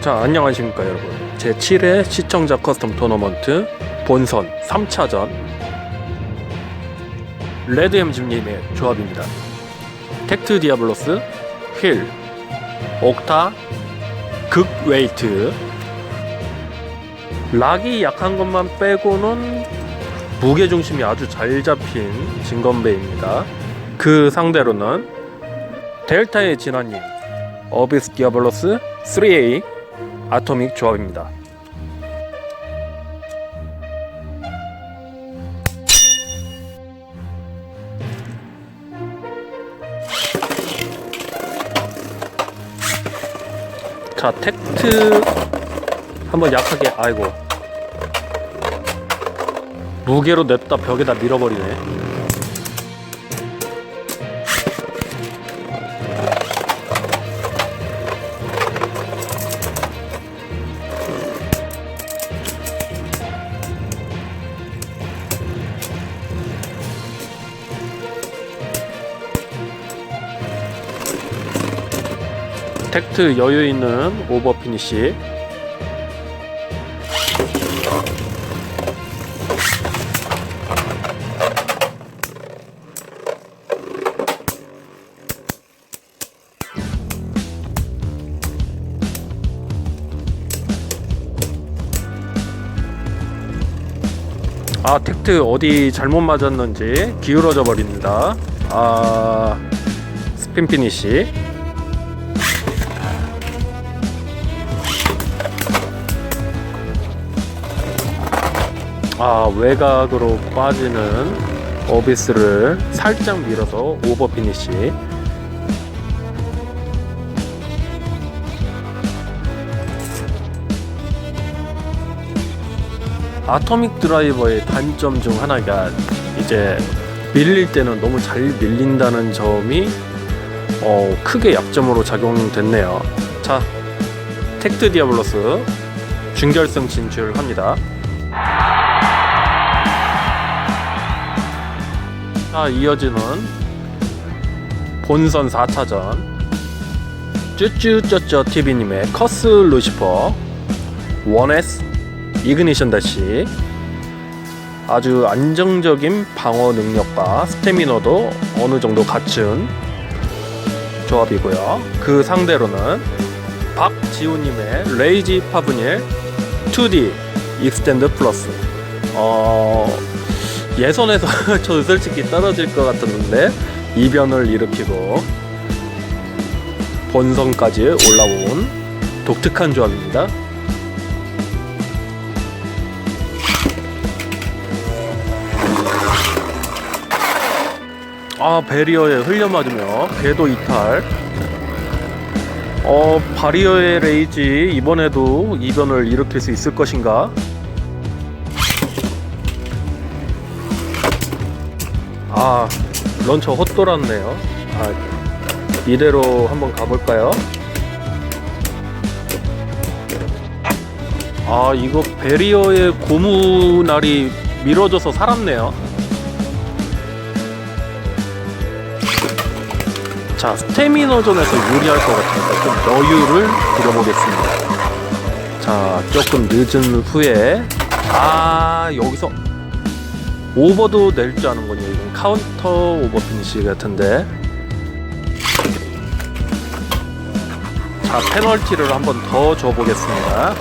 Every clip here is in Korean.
자 안녕하십니까 여러분. 제 7회 시청자 커스텀 토너먼트 본선 3차전 레드엠 짐님의 조합입니다. 텍트 디아블로스 힐 옥타 극 웨이트. 락이 약한 것만 빼고는 무게 중심이 아주 잘 잡힌 진건배입니다. 그 상대로는 델타의 진화님 어비스 디아블로스 3A 아토믹 조합입니다. 자, 텍트 한번 약하게 아이고 무게로 냈다 벽에다 밀어버리네. 텍트 여유 있는 오버 피니시. 아 텍트 어디 잘못 맞았는지 기울어져 버립니다. 아 스핀 피니시. 아 외곽으로 빠지는 어비스를 살짝 밀어서 오버 피니시 아토믹 드라이버의 단점 중 하나가 이제 밀릴 때는 너무 잘 밀린다는 점이 어, 크게 약점으로 작용됐네요. 자, 텍트 디아블로스 준결승 진출합니다. 자, 이어지는 본선 4차전. 쭈쭈쩌쩌 TV님의 커스 루시퍼. 1S 이그니션 다시. 아주 안정적인 방어 능력과 스태미너도 어느 정도 갖춘 조합이고요. 그 상대로는 박지우님의 레이지 파브닐 2D 익스텐드 플러스. 어 예선에서 저도 솔직히 떨어질 것 같았는데 이변을 일으키고 본선까지 올라온 독특한 조합입니다. 아 베리어에 흘려 맞으며 궤도 이탈. 어 바리어의 레이지 이번에도 이변을 일으킬 수 있을 것인가? 아 런처 헛돌았네요. 아 이대로 한번 가볼까요? 아 이거 베리어의 고무날이 밀어져서 살았네요. 자 스태미너전에서 유리할 것 같으니까 좀 여유를 부려보겠습니다. 자 조금 늦은 후에 아 여기서 오버도 낼 줄 아는군요. 이건 카운터 오버 피니시 같은데. 자, 페널티를 한번 더 줘보겠습니다.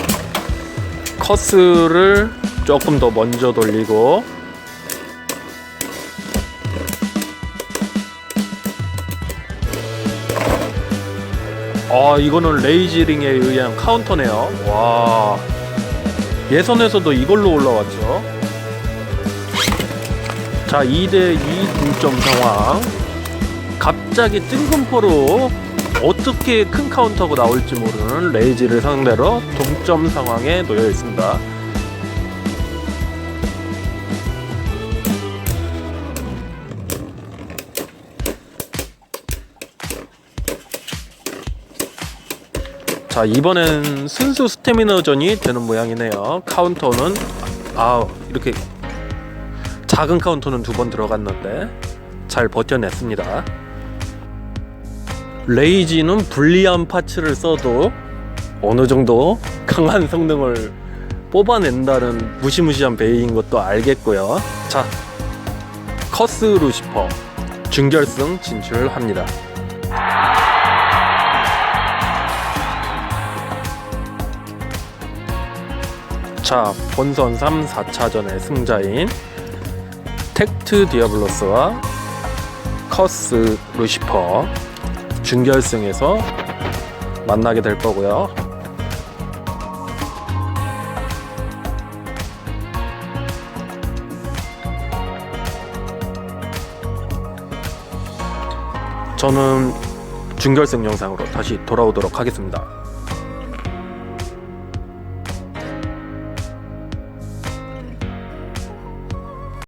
커스를 조금 더 먼저 돌리고. 아, 이거는 레이지링에 의한 카운터네요. 와. 예선에서도 이걸로 올라왔죠. 자 2대2 동점 상황. 갑자기 뜬금포로 어떻게 큰 카운터가 나올지 모르는 레이지를 상대로 동점 상황에 놓여 있습니다. 자 이번엔 순수 스태미너전이 되는 모양이네요. 카운터는 아 이렇게 작은 카운터는 두 번 들어갔는데 잘 버텨냈습니다. 레이지는 불리한 파츠를 써도 어느 정도 강한 성능을 뽑아낸다는 무시무시한 베이인 것도 알겠고요. 자, 커스 루시퍼 준결승 진출합니다. 자, 본선 3, 4차전의 승자인 텍트 디아블로스와 커스 루시퍼 준결승에서 만나게 될 거고요. 저는 준결승 영상으로 다시 돌아오도록 하겠습니다.